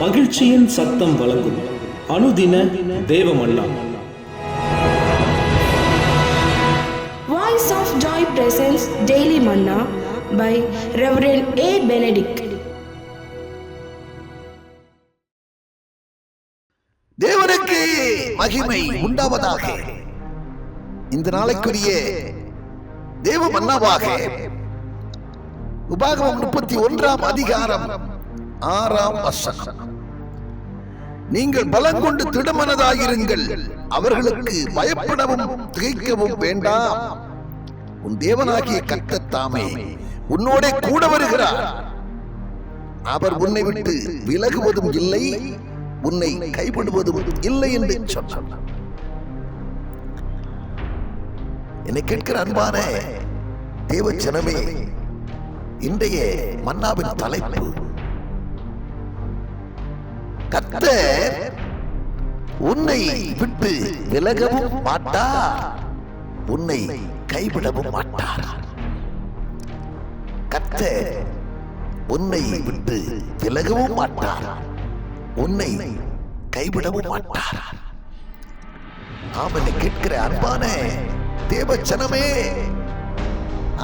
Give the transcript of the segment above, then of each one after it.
மகிழ்ச்சியின் சத்தம் வழங்கும் அனுதின தேவமல்லா Voice of Joy presents Daily Manna by Reverend A. Benedict. தேவனுக்கு மகிமை உண்டாவதாக இந்த நாளைக்குரிய தேவ மன்னாவாக உபாகமம் முப்பத்தி ஒன்றாம் அதிகாரம் ஆறாம் வசனம் நீங்கள் பலம் கொண்டு திடமனதாயிருங்கள். அவர்களுக்கு பயப்படவும் திகைக்கவும் வேண்டாம். உன் தேவனாகிய கர்த்தர் தாமே உன்னோட கூட வருகிறார். அவர் உன்னை விட்டு விலகுவதும் இல்லை உன்னை கைவிடுவதும் இல்லை என்று சொன்னார். என்னை கேட்கிற அன்பான தேவ ஜனமே இன்றைய மன்னாவின் தலைப்பு. கத்த உன்னை விட்டு விலகவும் மாட்டார் உன்னை கைவிடவும் மாட்டார்? கத்த உன்னை விட்டு விலகவும் மாட்டார்? உன்னை கைவிடவும் மாட்டார்? அவனை கேட்கிற அன்பான தேவச்சனமே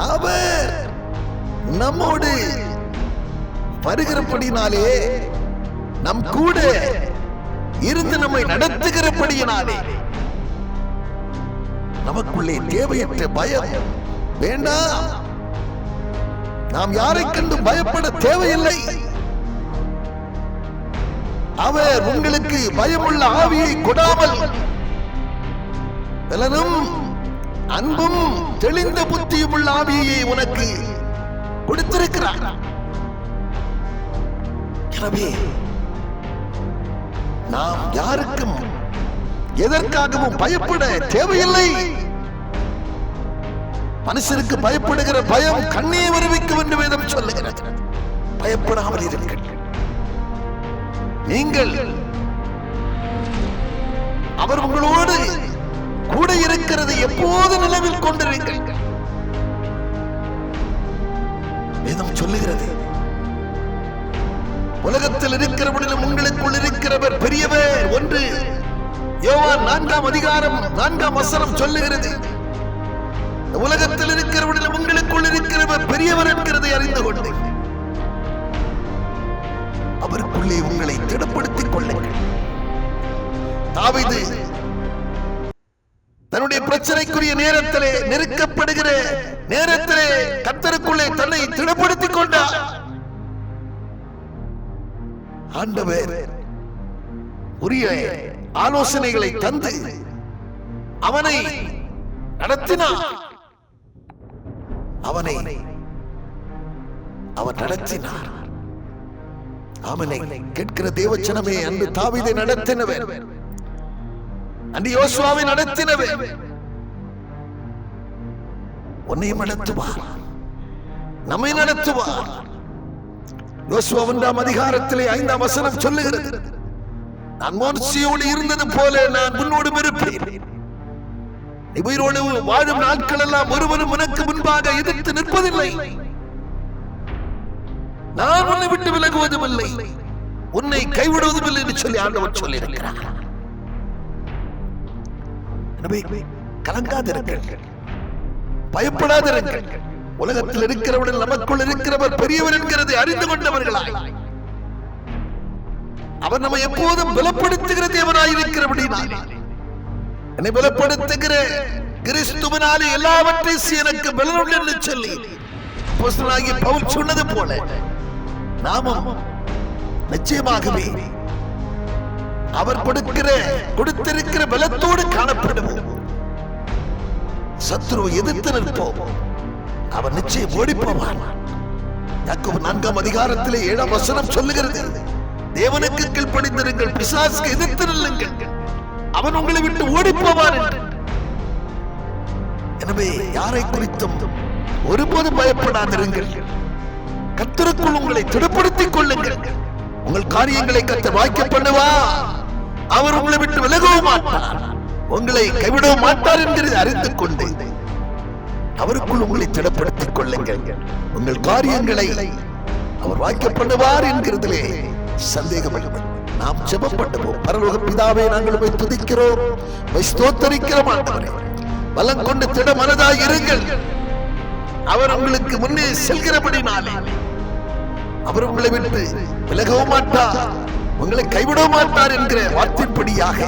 அவர் நம்மோடு வருகிறபடினாலே நம் கூட இருந்து நம்மை நடத்துகிறபடியினாலே. நமக்குள்ளே தேவையற்ற பயம் வேண்டாம் நாம் யாரை கண்டு பயப்பட தேவையில்லை. அவர் உங்களுக்கு பயமுள்ள ஆவியை கொடாமல் பலனும் அன்பும் தெளிந்த புத்தியும் உள்ள ஆவியை உனக்கு கொடுத்திருக்கிறார். எனவே நாம் யாருக்கும் எதற்காகவும் பயப்பட தேவையில்லை. மனுஷனுக்கு பயப்படுகிற பயம் கண்ணே வருவிக்கும் என்று வேதம் சொல்லுகிறது. பயப்படாமல் இருங்கள். நீங்கள் அவர் உங்களோடு கூட இருக்கிறது எப்போது நிலவில் கொண்டிருங்கள். வேதம் சொல்லுகிறது. உலகத்தில் இருக்கிறவனிலும் உங்களுக்குள் இருக்கிறவர் பெரியவர் ஒன்று. யோவான் நான்காம் அதிகாரம் நான்காம் வசனம் சொல்லுகிறது. உலகத்தில் இருக்கிறவர்கள் உங்களுக்குள் இருக்கிறவர் பெரியவர் என்கிறதை அறிந்து கொண்டு. அவருக்குள்ளே உங்களை திடப்படுத்திக் கொள்ளுங்கள். தாவிது தன்னுடைய பிரச்சனைக்குரிய நேரத்திலே நெருக்கப்படுகிற நேரத்திலே கத்தருக்குள்ளே தன்னை திடப்படுத்திக் கொண்டார். ஆண்டவர் உரிய ஆலோசனைகளை தந்து அவனை நடத்தினான் அவனை அவன் நடத்தினார். அவனை கேட்கிற தேவச்சனமே அன்று தாவிதை நடத்தினவர் அன்று யோசுவாவை நடத்தினவர் உன்னையும் நடத்துவார். நம்மை நடத்துவார். யோசுவா ஒன்றாம் அதிகாரத்திலே ஐந்தாம் வசனம் சொல்லுகிறது. நான் மோர்ச்சியோடு இருந்தது போல நான் உன்னோடு இருப்பேன். உயிரோடு வாழும் நாட்கள் எல்லாம் ஒருவரும் உனக்கு முன்பாக எதிர்த்து நிற்பதில்லை. நான் உன்னை விட்டு விலகுவதும் இல்லை உன்னை கைவிடுவதும் இல்லை என்று சொல்லி ஆண்டவர் சொல்லி இருக்கிறார் கலங்காதிருங்கள். பயப்படாதிருங்கள். உலகத்தில் இருக்கிறவர்கள் நமக்குள் இருக்கிறவர் பெரியவர் என்கிறது அறிந்து கொண்டவர்களாய். அவர் நம்ம எப்போதும் பலப்படுத்துகிற தேவனாய் இருக்கிறபடினால். என்னை பலப்படுத்துகிற கிறிஸ்துவனாலே எல்லாவற்றையும் எனக்கு பலனுள்ள என்று சொல்லி அப்போஸ்தலனாகிய பவுல் சொன்னது போல நாமும் நிச்சயமாகவே அவர் கொடுக்கிற கொடுத்திருக்கிற பலத்தோடு காணப்படுவோம். சத்ருவை எதிர்த்து நிற்போம். அவர் நிச்சயம் ஓடிப்போவான் யாக்கோபு நான்காம் அதிகாரத்திலே ஏழாம் வசனம் சொல்லுகிறது. தேவனுக்கு கீழ்ப்படிந்திருங்கள் பிசாசுக்கு எதிர்த்து நில்லுங்கள். அவன் உங்களை விட்டு ஓடி போவார் எனவே யாரை குறித்தும் ஒருபோதும் பயப்படாதிருங்கள். கத்தருக்குள் உங்களை திடப்படுத்திக் கொள்ளுங்கள். உங்கள் காரியங்களை கத்த வாய்க்க பண்ணுவா. அவர் உங்களை விட்டு விலகவும் மாட்டார். உங்களை கைவிட மாட்டார் என்கிறது அறிந்து கொண்டு அவருக்குள் உங்களை திடப்படுத்திக் கொள்ளுங்கள். உங்கள் காரியங்களை அவர் வாய்க்க பண்ணுவார் என்கிறதிலே சந்தேகம் இல்லை நாம் ஜெபம் பண்ணுவோம் பரலோக பிதாவை நாங்கள் போய் துதிக்கிறோம். போய் ஸ்தோத்தரிக்கிறோம் ஆண்டவரே. பலம் கொண்டு திட மனதாக இருங்கள். அவர் உங்களுக்கு முன்னே செல்கிறபடினாலே. அவர் உங்களை விட்டு விலகவும் மாட்டார். உங்களை கைவிட மாட்டார் என்கிற வார்த்தைப்படியாக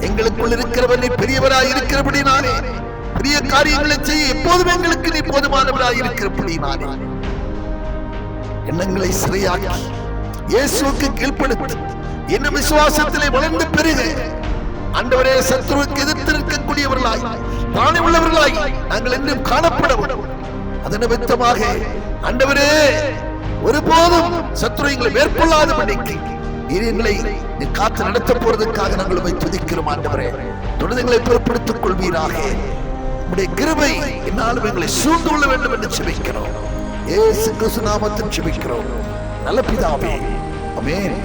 எங்களுக்குள் இருக்கிறவனை பெரியவராய் இருக்கிறபடினாலே பெரிய காரியங்களை செய்ய எப்போதும் எங்களுக்கு நீ போதுமானவராய் இருக்கிறபடினாலே. எண்ணங்களை சிறையாக்கி இயேசுவுக்கு கீழ்ப்படுத்து. இன்னும் விசுவாசத்திலே வளர்ந்து பெருக. அண்டவரே சத்ருவுக்கு எதிர்த்து நிற்கக்கூடியவர்களாய் தானே உள்ளவர்களாய் நாங்கள் என்றும் காணப்படவும். அதன் நிமித்தமாக அண்டவரே ஒருபோதும் சத்ரு எங்களை மேற்கொள்ளாத பண்ணிக்கு நீர் நீ காத்து நடத்த போறதுக்காக நாங்கள் உம்மை துதிக்கிறோம் ஆண்டவரே. துணிதங்களை எங்களை பொறுப்படுத்திக் கொள்வீராக. உடைய கிருபை என்னாலும் எங்களை சூழ்ந்து கொள்ள வேண்டும் என்று செபிக்கிறோம் ஏசு கிறிஸ்து நாமத்தில் செபிக்கிறோம் நல்ல பிதாவே. அமேன்